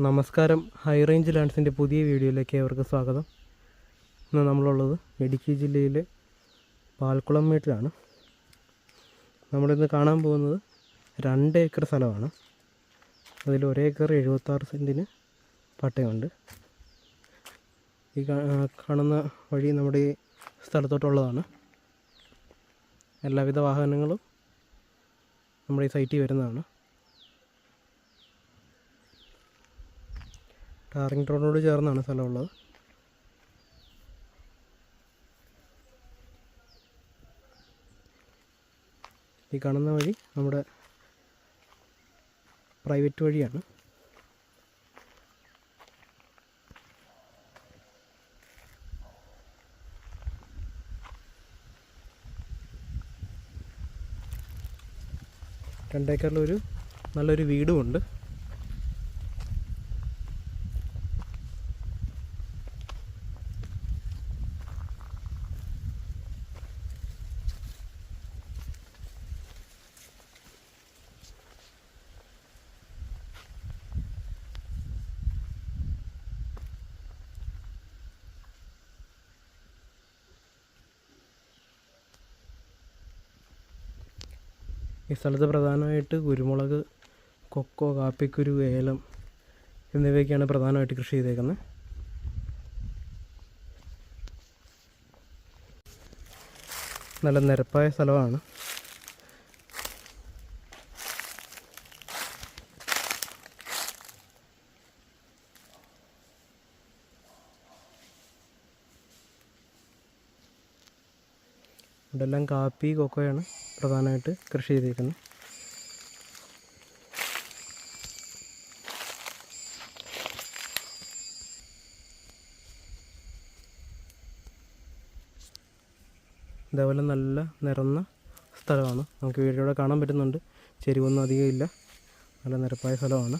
നമസ്കാരം. High range ലാൻഡ്സിന്റെ പുതിയ വീഡിയോയിലേക്ക് ഏവർക്ക് സ്വാഗതം. ഇന്ന് നമ്മളുള്ളത് ഇടുക്കി ജില്ലയിലെ പാൽക്കുളം വീട്ടിലാണ്. നമ്മളിന്ന് കാണാൻ പോകുന്നത് രണ്ട് ഏക്കർ സ്ഥലമാണ്. അതിൽ ഒരേക്കർ എഴുപത്താറ് സെന്റിന് പട്ടയമുണ്ട്. ഈ കാണുന്ന വഴി നമ്മുടെ ഈ സ്ഥലത്തോട്ടുള്ളതാണ്. എല്ലാവിധ വാഹനങ്ങളും നമ്മുടെ ഈ സൈറ്റിൽ വരുന്നതാണ്. ടാറിങ് റോഡിനോട് ചേർന്നാണ് സ്ഥലമുള്ളത്. ഈ കാണുന്ന വഴി നമ്മുടെ പ്രൈവറ്റ് വഴിയാണ്. രണ്ടേക്കറിലൊരു നല്ലൊരു വീടുമുണ്ട്. ഈ സ്ഥലത്ത് പ്രധാനമായിട്ട് കുരുമുളക് കൊക്കോ കാപ്പിക്കുരു ഏലം എന്നിവയൊക്കെയാണ് പ്രധാനമായിട്ട് കൃഷി ചെയ്തേക്കുന്നത്. നല്ല നിരപ്പായ സ്ഥലമാണ്. ഇവിടെല്ലാം കാപ്പി കൊക്കോയാണ് പ്രധാനമായിട്ട് കൃഷി ചെയ്തിരിക്കുന്നത്. ഇതേപോലെ നല്ല നിറന്ന സ്ഥലമാണ്. നമുക്ക് വീടിലൂടെ കാണാൻ പറ്റുന്നുണ്ട്. ചെരിവൊന്നും അധികം ഇല്ല നല്ല നിരപ്പായ സ്ഥലമാണ്.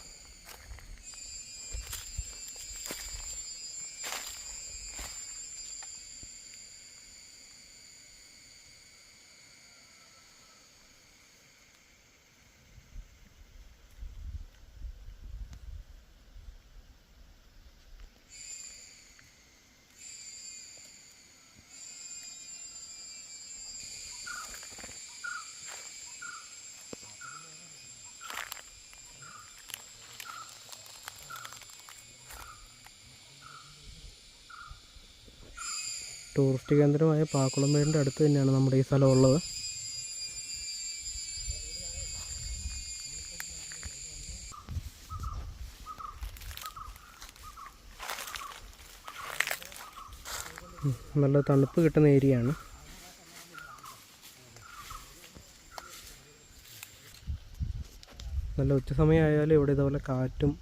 ടൂറിസ്റ്റ് കേന്ദ്രമായ പാക്കുളം വീടിന്റെ അടുത്ത് തന്നെയാണ് നമ്മുടെ ഈ സ്ഥലം ഉള്ളത് നല്ല തണുപ്പ് കിട്ടുന്ന ഏരിയയാണ്. നല്ല ഉച്ച സമയമായാലും ഇവിടെ ഇതുപോലെ കാറ്റും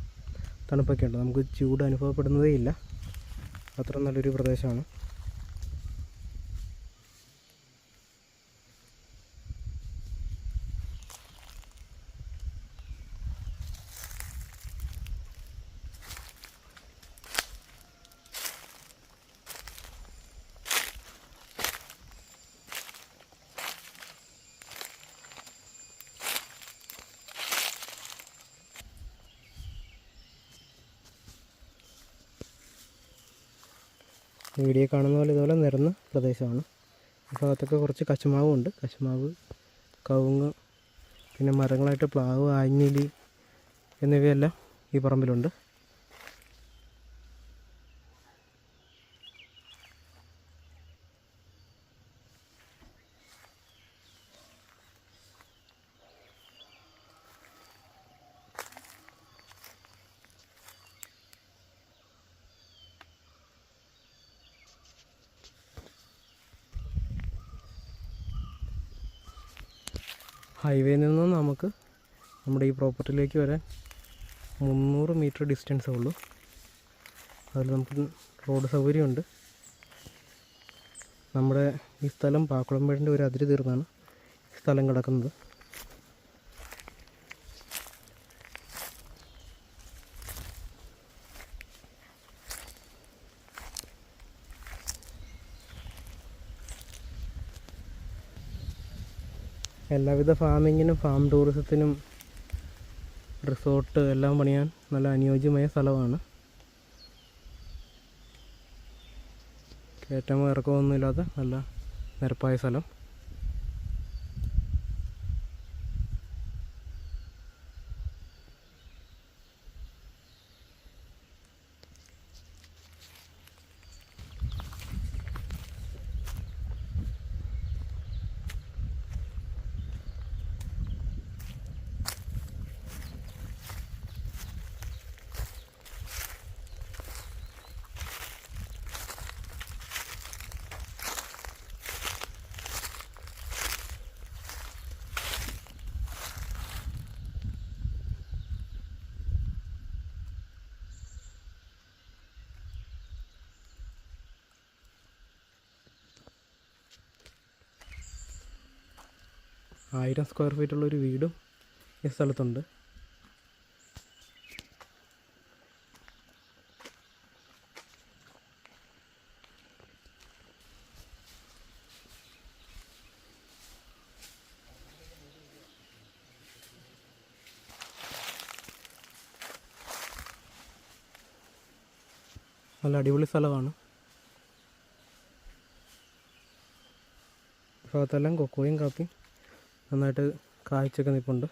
തണുപ്പൊക്കെ ഉണ്ട്. നമുക്ക് ചൂട് അനുഭവപ്പെടുന്നതേ ഇല്ല അത്ര നല്ലൊരു പ്രദേശമാണ്. വീഡിയോ കാണുന്ന പോലെ ഇതുപോലെ നിരന്ന പ്രദേശമാണ്. ഈ ഭാഗത്തൊക്കെ കുറച്ച് കശുമാവും ഉണ്ട് കശുമാവ് കവുങ്ങ് പിന്നെ മരങ്ങളായിട്ട് പ്ലാവ് ആഞ്ഞിലി എന്നിവയെല്ലാം ഈ പറമ്പിലുണ്ട്. ഹൈവേയിൽ നിന്ന് നമുക്ക് നമ്മുടെ ഈ പ്രോപ്പർട്ടിയിലേക്ക് വരാൻ മുന്നൂറ് മീറ്റർ ഡിസ്റ്റൻസേ ഉള്ളൂ. അതിൽ നമുക്ക് റോഡ് സൗകര്യമുണ്ട്. നമ്മുടെ ഈ സ്ഥലം പാക്കുളമ്പേടിന്റെ ഒരു അതിര് തീർന്നാണ് സ്ഥലം കിടക്കുന്നത്. എല്ലാവിധ ഫാമിങ്ങിനും ഫാം ടൂറിസത്തിനും റിസോർട്ട് എല്ലാം പണിയാൻ നല്ല അനുയോജ്യമായ സ്ഥലമാണ്. കയറ്റമോ ഇറക്കമോ ഇല്ലാത്ത നല്ല നിരപ്പായ സ്ഥലം. ആയിരം സ്ക്വയർ ഫീറ്റ് ഉള്ളൊരു വീടും ഈ സ്ഥലത്തുണ്ട്. നല്ല അടിപൊളി സ്ഥലമാണ്. ഭാഗത്തെല്ലാം കൊക്കോയും കാപ്പിയും. നന്നായിട്ട് കായ്ച്ചൊക്കെ നിൽപ്പുണ്ട്.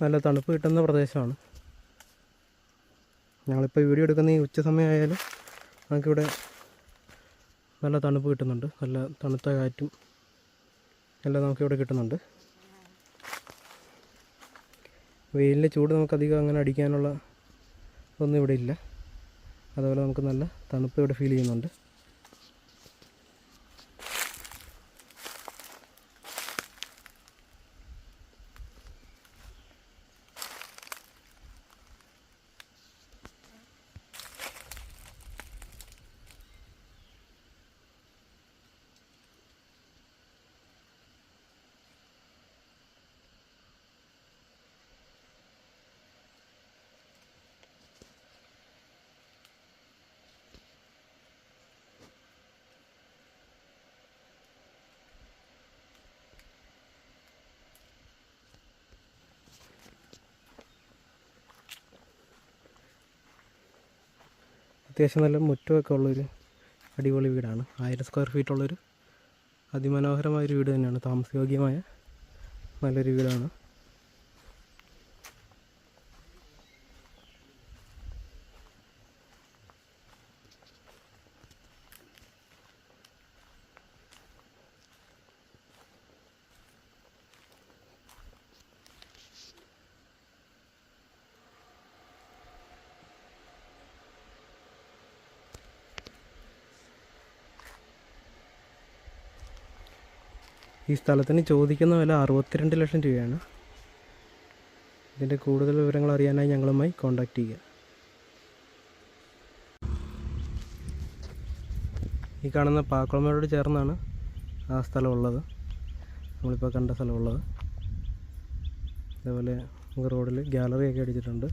നല്ല തണുപ്പ് കിട്ടുന്ന പ്രദേശമാണ്. ഞങ്ങളിപ്പോൾ വീഡിയോ എടുക്കുന്ന ഈ ഉച്ച സമയമായാലും നമുക്കിവിടെ നല്ല തണുപ്പ് കിട്ടുന്നുണ്ട്. നല്ല തണുത്ത കാറ്റും എല്ലാം നമുക്കിവിടെ കിട്ടുന്നുണ്ട്. വെയിലിന്റെ ചൂട് നമുക്കധികം അങ്ങനെ അടിക്കാനുള്ള ഒന്നും ഇവിടെ ഇല്ല. അതുപോലെ നമുക്ക് നല്ല തണുപ്പ് ഇവിടെ ഫീൽ ചെയ്യുന്നുണ്ട്. അത്യാവശ്യം നല്ല മുറ്റമൊക്കെ ഉള്ളൊരു അടിപൊളി വീടാണ്. ആയിരം സ്ക്വയർ ഫീറ്റ് ഉള്ളൊരു അതിമനോഹരമായ ഒരു വീട് തന്നെയാണ്. താമസയോഗ്യമായ നല്ലൊരു വീടാണ്. ഈ സ്ഥലത്തിന് ചോദിക്കുന്ന വില അറുപത്തിരണ്ട് ലക്ഷം രൂപയാണ്. ഇതിന്റെ കൂടുതൽ വിവരങ്ങൾ അറിയാനായി ഞങ്ങളുമായി കോൺടാക്റ്റ് ചെയ്യുക. ഈ കാണുന്ന പാക്കുളമ്മയോട് ചേർന്നാണ് ആ സ്ഥലമുള്ളത്. നമ്മളിപ്പോൾ കണ്ട സ്ഥലമുള്ളത്. അതേപോലെ നമുക്ക് റോഡിൽ ഗ്യാലറിയൊക്കെ അടിച്ചിട്ടുണ്ട്.